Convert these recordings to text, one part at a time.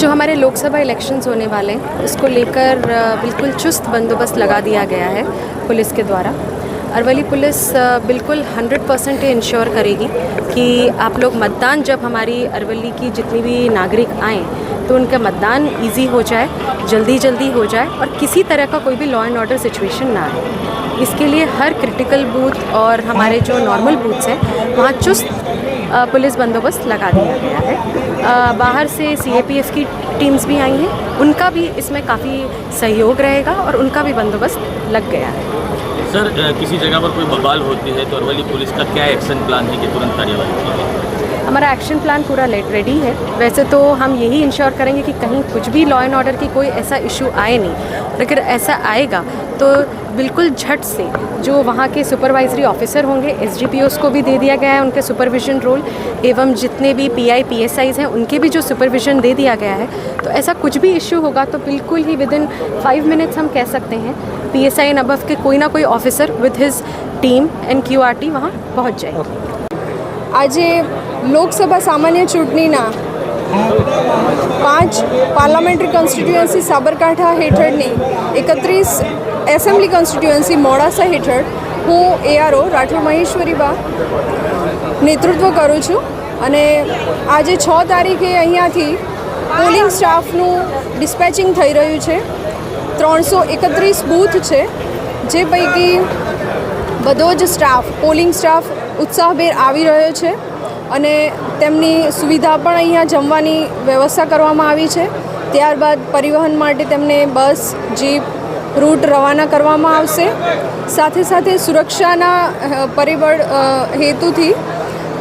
जो हमारे लोकसभा इलेक्शंस होने वाले हैं, उसको लेकर बिल्कुल चुस्त बंदोबस्त लगा दिया गया है पुलिस के द्वारा। अरवली पुलिस बिल्कुल 100 परसेंट इंश्योर करेगी कि आप लोग मतदान जब हमारी अरवली की जितनी भी नागरिक आएँ तो उनका मतदान इजी हो जाए, जल्दी जल्दी हो जाए और किसी तरह का कोई भी लॉ एंड ऑर्डर सिचुएशन ना आए। इसके लिए हर क्रिटिकल बूथ और हमारे जो नॉर्मल बूथ्स हैं, वहाँ चुस्त पुलिस बंदोबस्त लगा दिया गया है। बाहर से सीएपीएफ की टीम्स भी आई हैं। उनका भी इसमें काफ़ी सहयोग रहेगा और उनका भी बंदोबस्त लग गया है। सर किसी जगह पर कोई बवाल होती है तो अरवली पुलिस का क्या एक्शन प्लान है कि तुरंत कार्यवाही की हमारा एक्शन प्लान पूरा रेडी है। वैसे तो हम यही इंश्योर करेंगे कि कहीं कुछ भी लॉ एंड ऑर्डर की कोई ऐसा इशू आए नहीं। अगर ऐसा आएगा तो बिल्कुल झट से जो वहाँ के सुपरवाइजरी ऑफिसर होंगे एस को भी दे दिया गया है उनके सुपरविजन रोल एवं जितने भी P I P S Is हैं, उनके भी जो सुपरविजन दे दिया गया है तो ऐसा कुछ भी इशू होगा तो बिल्कुल ही विद इन फाइव मिनट्स हम कह सकते हैं पी एस आई अबव के कोई ना कोई officer with his team and Q R T वहाँ पहुँच जाएगी। આજે લોકસભા સામાન્ય ચૂંટણીના પાંચ પાર્લામેન્ટરી કોન્સ્ટિટ્યુઅન્સી સાબરકાંઠા હેઠળની એકત્રીસ એસેમ્બલી કોન્સ્ટિટ્યુઅન્સી મોડાસા હેઠળ હું એઆરઓ રાઠોડ મહેશ્વરીબા નેતૃત્વ કરું છું અને આજે છ તારીખે અહીંયાથી પોલિંગ સ્ટાફનું ડિસ્પેચિંગ થઈ રહ્યું છે. ત્રણસો એકત્રીસ બૂથ છે, જે પૈકી બધો જ સ્ટાફ, પોલિંગ સ્ટાફ ઉત્સાહભેર આવી રહ્યો છે. અને તેમની સુવિધા પણ અહીંયા જમવાની વ્યવસ્થા કરવામાં આવી છે. ત્યારબાદ પરિવહન માટે તેમને બસ, જીપ, રૂટ રવાના કરવામાં આવશે. સાથે સાથે સુરક્ષાના પરિબળ હેતુથી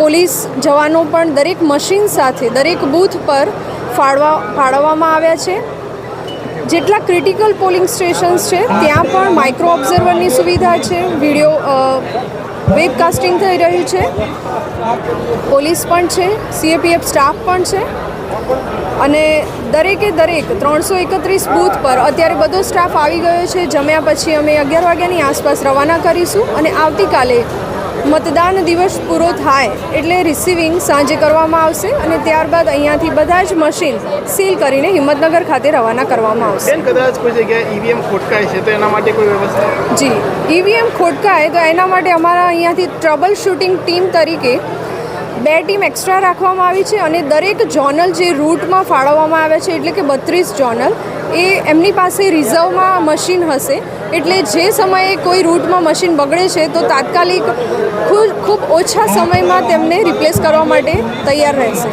પોલીસ જવાનો પણ દરેક મશીન સાથે, દરેક બૂથ પર ફાળવા, ફાળવવામાં આવ્યા છે. જેટલા ક્રિટિકલ પોલિંગ સ્ટેશન્સ છે, ત્યાં પણ માઇક્રો ઓબ્ઝર્વરની સુવિધા છે. વીડિયો વેબકાસ્ટિંગ થઈ રહ્યું છે. પોલીસ પણ છે સીએપીએફ સ્ટાફ પણ છે. અને દરેકે દરેક ત્રણસો એકત્રીસ બૂથ પર અત્યારે બધો સ્ટાફ આવી ગયો છે. જમ્યા પછી અમે અગિયાર વાગ્યાની આસપાસ રવાના કરીશું અને આવતીકાલે મતદાન દિવસ પૂરો થાય એટલે રિસીવિંગ સાંજે કરવામાં આવશે અને ત્યારબાદ અહીંયાથી બધા જ મશીન સીલ કરીને હિંમતનગર ખાતે રવાના કરવામાં આવશે. કદાચ કોઈ જગ્યાએ ઈવીએમ ખોટકાય છે તો એના માટે કોઈ વ્યવસ્થા? જી ઈવીએમ ખોટકાય તો એના માટે અમારા અહીંયાથી ટ્રબલ શૂટિંગ ટીમ તરીકે બે ટીમ એક્સ્ટ્રા રાખવામાં આવી છે અને દરેક જોનલ જે રૂટમાં ફાળવવામાં આવ્યા છે એટલે કે બત્રીસ જોનલ એ એમની પાસે રિઝર્વમાં મશીન હશે. એટલે જે સમયે કોઈ રૂટમાં મશીન બગડે છે, તો તાત્કાલિક ખૂબ ખૂબ ઓછા સમયમાં તેમને રિપ્લેસ કરવા માટે તૈયાર રહેશે.